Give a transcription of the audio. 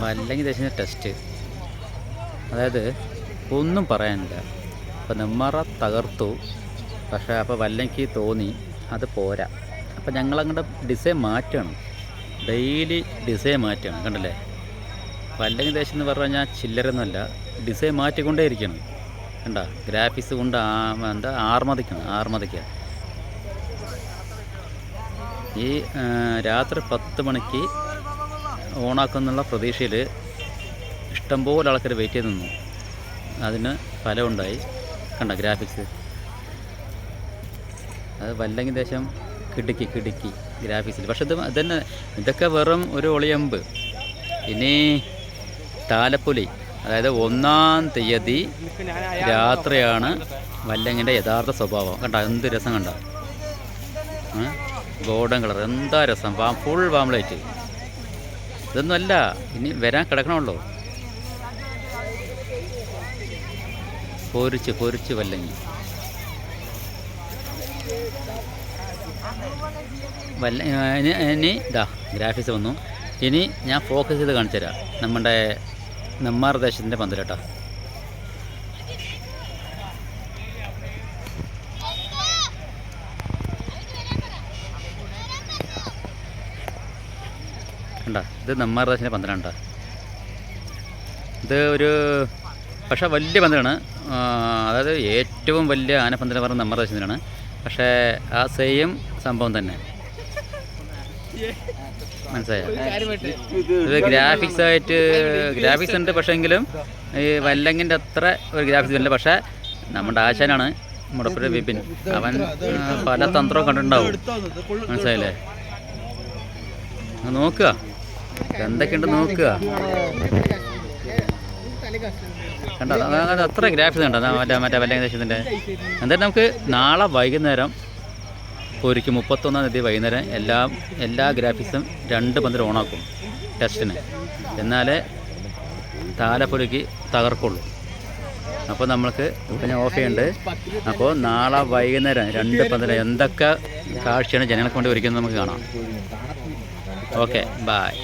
വല്ലങ്ങി ദശ ടെസ്റ്റ് അതായത് ഒന്നും പറയാനില്ല. അപ്പോൾ നെമ്മറ തകർത്തു. പക്ഷേ അപ്പോൾ വല്ലങ്കി തോന്നി. അത് പോരാ. അപ്പോൾ ഞങ്ങളങ്ങോട്ട് ഡിസൈൻ മാറ്റണം. ഡെയിലി ഡിസൈൻ മാറ്റണം. കണ്ടല്ലേ? വല്ലെങ്കിൽ ദേശം എന്ന് പറഞ്ഞു കഴിഞ്ഞാൽ ചില്ലറൊന്നുമല്ല ഡിസൈൻ മാറ്റിക്കൊണ്ടേ ഇരിക്കണം കണ്ട? ഗ്രാഫിക്സ് കൊണ്ട് എന്താ? ആർമതിക്കണം. ആർമതിക്കുക. ഈ രാത്രി പത്ത് മണിക്ക് ഓണാക്കുന്നുള്ള പ്രതീക്ഷയിൽ ഇഷ്ടംപോലെ ആൾക്കാർ വെയിറ്റ് ചെയ്ത് നിന്നു. അതിന് ഫലമുണ്ടായി. കണ്ട ഗ്രാഫിക്സ് അത് വല്ലെങ്കിൽ ദേശം കിടുക്കി കിടുക്കി ഗ്രാഫിക്സിൽ പക്ഷെ ഇത് ഇതന്നെ ഇതൊക്കെ വെറും ഒരു ഒളിയമ്പ്. ഇനി താലപ്പൊലി അതായത് ഒന്നാം തീയതി രാത്രിയാണ് വല്ലങ്ങിന്റെ യഥാർത്ഥ സ്വഭാവം. കണ്ട എന്ത് രസം കണ്ട? ഗോൾഡൻ കളർ എന്താ രസം? ഫുൾ വാംലൈറ്റ് ഇതൊന്നുമല്ല ഇനി വരാൻ കിടക്കണമല്ലോ. പൊരിച്ച് പൊരിച്ച് വല്ലങ്ങി. വല്ല ഇനി ഇനി ഇതാ ഗ്രാഫിക്സ് വന്നു. ഇനി ഞാൻ ഫോക്കസ് ചെയ്ത് കാണിച്ചു തരാം നമ്മുടെ നെമ്മാർ ദേശത്തിന്റെ പന്തലേട്ടാ കണ്ട ഇത് നെമ്മാർ പന്തലാണ് ഇത് ഒരു പക്ഷേ വലിയ പന്തലാണ്. അതായത് ഏറ്റവും വലിയ ആനപ്പന്തൽ പറഞ്ഞ നെമ്മാർ ദേശത്തിനാണ് പക്ഷേ ആ സെയിം സംഭവം തന്നെ. മനസ്സിലായോ? ഇത് ഗ്രാഫിക്സ് ആയിട്ട് ഗ്രാഫിക്സ് ഉണ്ട് പക്ഷേ എങ്കിലും ഈ വല്ലങ്ങിന്റെ അത്ര ഒരു ഗ്രാഫിക്സ് ഇല്ല. പക്ഷേ നമ്മുടെ ആശാനാണ് മുടപ്പുര വിപിൻ. അവൻ പല തന്ത്രവും കണ്ടിട്ടുണ്ടാവും. മനസ്സിലായില്ലേ? നോക്കുക. എന്തൊക്കെയുണ്ട് നോക്കുക? കണ്ടോ? അത് അത് അത്ര ഗ്രാഫിക്സ് കണ്ടോ മറ്റേ മറ്റേ വല്ല ദേശത്തിന്റെ എന്തായാലും നമുക്ക് നാളെ വൈകുന്നേരം ഒരിക്കൽ മുപ്പത്തൊന്നാം തീയതി വൈകുന്നേരം എല്ലാ എല്ലാ ഗ്രാഫിക്സും രണ്ട് പന്തിൽ ഓണാക്കും ടെസ്റ്റിന്. എന്നാലേ താലപ്പൊലിക്ക് തകർക്കുള്ളൂ. അപ്പോൾ നമ്മൾക്ക് പിന്നെ ഞാൻ ഓഫ് ചെയ്യുന്നുണ്ട് അപ്പോൾ നാളെ വൈകുന്നേരം രണ്ട് പന്തിൽ എന്തൊക്കെ കാഴ്ചയാണ് ജനങ്ങൾക്ക് വേണ്ടി ഒരുക്കുന്നത് നമുക്ക് കാണാം. Okay bye